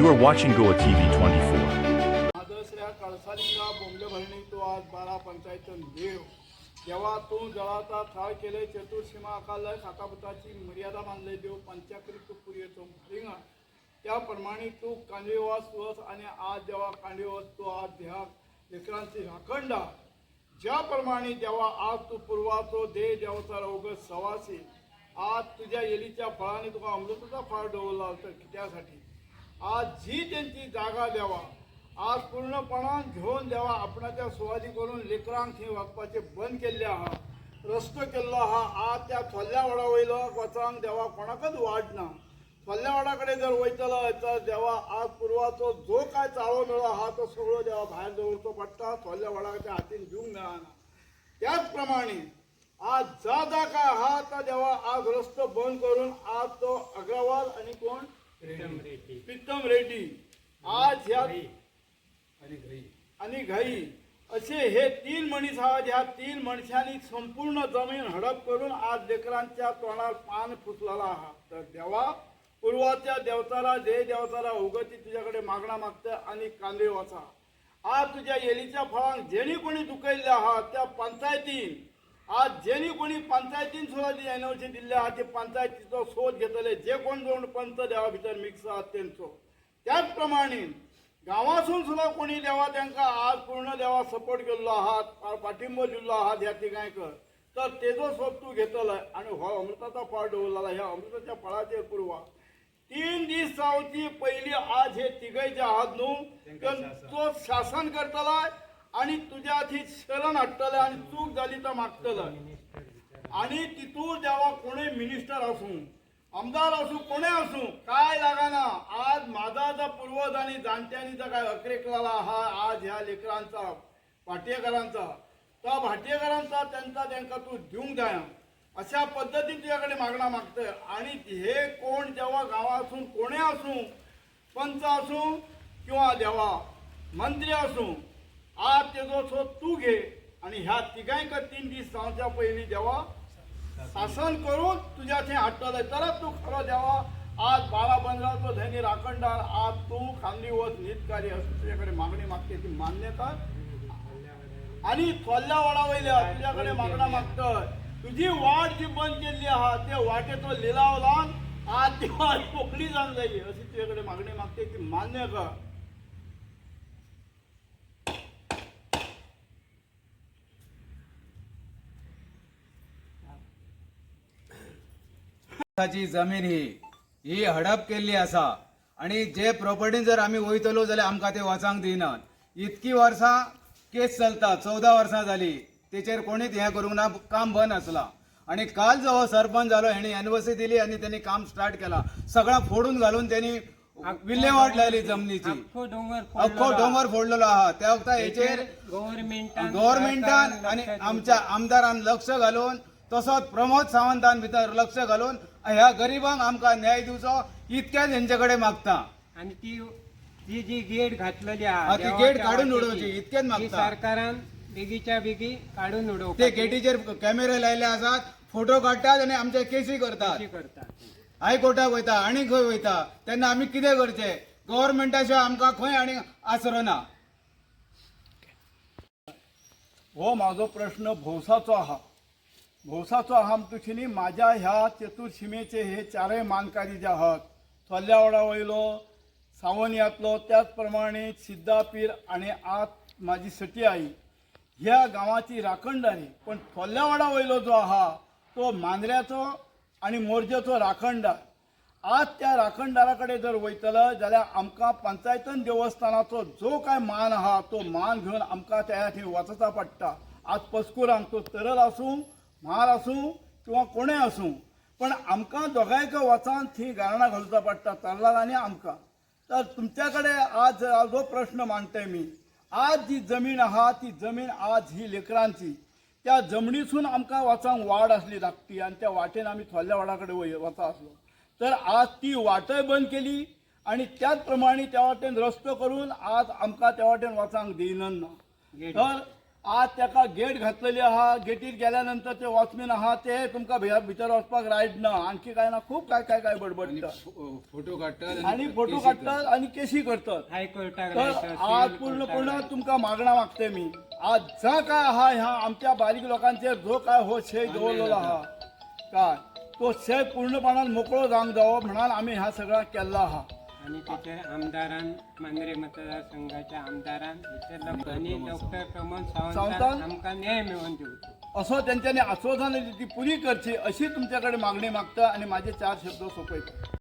You are watching Goa TV 24. आदर्शऱ्या कळसालिंगा Bomble भरणी तो आज बारा पंचायत देव. जेव्हा तू जळाचा थाळ केले चतुर्सीमा अकालय खातापुताची मर्यादा बांधले देव पंचाकृत तू पुरी येतो रिंगा त्याप्रमाणे तू कांदिवास वस आणि आज जेव्हा कांदिवास तू आज ध्या लेकरांची राखंडा ज्याप्रमाणे जेव्हा आज तू पूर्वाचो दे देवचा रोग सवासी. आज तुझ्या एलीच्या फळाने तुका अमृताचा फळ डोवला तर कित्यासाठी? आज जी त्यांची जागा द्यावा आज पूर्णपणान घेऊन द्यावा आपणाच्या सुवादी करून लेकरांक हे वागपाचे बंद केल्ले आहा. रस्तो केल्लो आहा आज त्या थल्ल्या वडा वयलो वचांक देवा कोणाकच वाट ना वडा वाडाकडे जर वयतलो तर देवा आज पूर्वाचो जो काय चाळो मेळो आहा तो सगळो देवा भायर दवरचो पडटा थोल्ल्या वडाच्या हातीन दिवंक मेळना. त्याचप्रमाणे आज जा जा काय आहा तर देवा आज रस्तो बंद करून आज तो अग्रवाल आणि कोण? प्रीतम रेड्डी. आज ह्या आणि घाई. असे हे तीन मनीस आहात ह्या तीन मनशांनी संपूर्ण जमीन हडप करून आज लेकरांच्या तोंडार पान फुसलेला आहात तर देवा पूर्वाच्या देवताला जय देवताला उगती तुझ्याकडे मागणा मागतं आणि कांदे वाचा. आज तुझ्या एलीच्या फळांक जेणी कोणी दुखयल्ले आहात त्या पंचायतीन आज जेणी कोणी पंचायतीन सुद्धा एनओसी दिल्ले आहात ते पंचायतीचो शोध घेतले जे कोण दोन पंच देवा भितर मिक्स आहात त्यांचो. त्याचप्रमाणे गांवासून सुद्धा कोणी देवा त्यांना आज पूर्ण देवा सपोर्ट केल्लो आहात पाठिंबो दिल्लो आहात ह्या तिगांयकर तर तेजो सोद तू घेतलं आणि हो अमृताचा फळ डोवलेला ह्या अमृताच्या फळाचेर पुरवा. तीन दीस जावची पहिली आज हे तिघय जे आहात न्हू तो शासन करतला आणि तुझ्या हाती शरण हाडटले आणि चूक झाली तर मागतलं. आणि तितून जेव्हा कोणी मिनिस्टर असू आमदार असू कोणी असू काय लागाना आज माझा जो पूर्वज आणि जाणट्यांनी जो काय अक्रेकला हा आज ह्या लेकरांचा भाटियेकरांचा. त्या भाटियेकरांचा त्यांचा त्यांना तू दिवंक जाय. अशा पद्धतीन तुझ्याकडे मागणा मागतंय. आणि हे कोण जेव्हा गावासून कोणी असू पंच असू किंवा देवा मंत्री असू आज तेजो सो तू घे आणि ह्या तिघांक तीन दीस जावच्या पयलीं देवा. शासन करून तुझ्या थंय हाडटले तरच तूं खरो देवा. आज बारा बंदराचो धनी राखणदार. आज तूं खांदी वच न्हितकारी असो तुझ्या कडेन मागणी मागते ती मान्यता. आणि थोल्ल्या वडा वयल्या तुझ्याकडे मागणा मागतय. तुझी वाट जी बंद केल्ली आहा ते वाटेचो लिलाव लावन आज ती वाट पोकळी जावन जायी अशी तुझ्याकडे मागणी मागते ती मान्य कर ची जमीन ही. ही हडप केल्ली आसा आणि जे प्रॉपर्टीन जर आमी वयतलो जाल्यार आमकां ते वचांक दिनात. इतकी वर्सां केस चलता चौदा वर्सां जाली तेचेर कोणीच हें करूंक ना काम बंद आसला आणि काल जो सरपंच जालो हेणी एनओसी दिली आणि त्यांनी काम स्टार्ट केला. सगळा फोडून घालून त्यांनी विल्हेवाट लायली जमनीची. अख्खो डोंगर फोडलेलो. आहा त्या वक्ता हेचेर गव्हर्नमेंटान आणि आमच्या आमदारान लक्ष घालून तसोच प्रमोद सावंतान भितर लक्ष घालून ह्या गरिबांक आमकां न्याय दिवचो इतक्याच हेंच्याकडे मागता. आणि ती ती जी गेट घातलेली हा, आहा ती देवाच्या गेट काढून वाटेची, उडोवची, इतकेच ती मागता. सरकारान बेगीच्या बेगी काढून उडोवपाची. ते गेटीचेर कॅमेरे लायले आसात फोटो काडटात आणि आमचे केसी करतात. अशी करतात. हायकोर्टाक वयता आनी खंय वयता तेन्ना आमी कितें करचें? गव्हर्नमेंटा शिवाय आमकां खंय आनी आसरो ना. हो माझो प्रश्न भोवसाचो आहा. भोवसाचो आहा तुशिनी माझ्या ह्या चतुर्शिमेचे हे चारही मानकारी जे आहात थोल्ल्या वयलो सावनियातलो त्याच प्रमाणे सिद्धापीर आणि आज माझी सटी आई ह्या गावाची राखणदारी. पण थोल्ल्या वयलो जो आहा तो मांद्र्याचो आणि मोर्जेचो राखणदार. आज त्या राखणदाराकडे जर वयतलं जाल्यार आमकां पंचायतन देवस्थानाचो जो काय मान आहा तो मान घेवन आमकां त्या थंय वचचा पडटा. आज पस्कुरांक तो तरल आसूं म्हार आसूं किंवा कोणें आसूं पण आमकां दोगांयक वचान थंय गाराणां घालचा पडटा तरलार आनी आमकां. तर तुमच्या कडेन आज जो हो प्रश्न मांडटय मी. आज जी जमीन आहा ती जमीन आज ही लेकरांची. त्या जमनीसून आमकां वचांक वाड आसली धाकटी आनी त्या वाटेन आमी थोल्ल्या वाडाकडे वय वता आसलो तर आज ती वाटय बंद केली आणि त्याच प्रमाणे त्या वाटेन रस्तो करून आज आमकां त्या वाटेन वचांक दिनन ना तर आज ताका गेट घातलेली आहा गेटीर गेल्यानंतर ते वॉचमॅन आहा ते तुमकां भितर भितर वचपाक रायट ना. आणखी काय ना खूप काय काय काय बडबडटा फो- फोटो काढतात आणि फोटो केसी काढतात आणि केशी करतात. तर आज पूर्णपणे कोर्टाक तुमका मागणा मागते मी. आज जा काय आहा ह्या आमच्या बारीक लोकांचेर जो काय हो शे दवरलेलो आहा काय? तो शे पूर्णपणान मोकळो जावंक जावो म्हणान आम्ही ह्या सगळा केल्ला आहा आणि त्याचे आमदारान मांद्रे मतदारसंघाच्या आमदारान विचारलं आणि डॉक्टर प्रमोद सावंतान सावंतान? आमकां न्याय मिळवून दिवचो असं त्यांच्यानी आश्वासन ती पुरी करची अशी तुमच्याकडे मागणी मागता आणि माझे चार शब्द सोपयता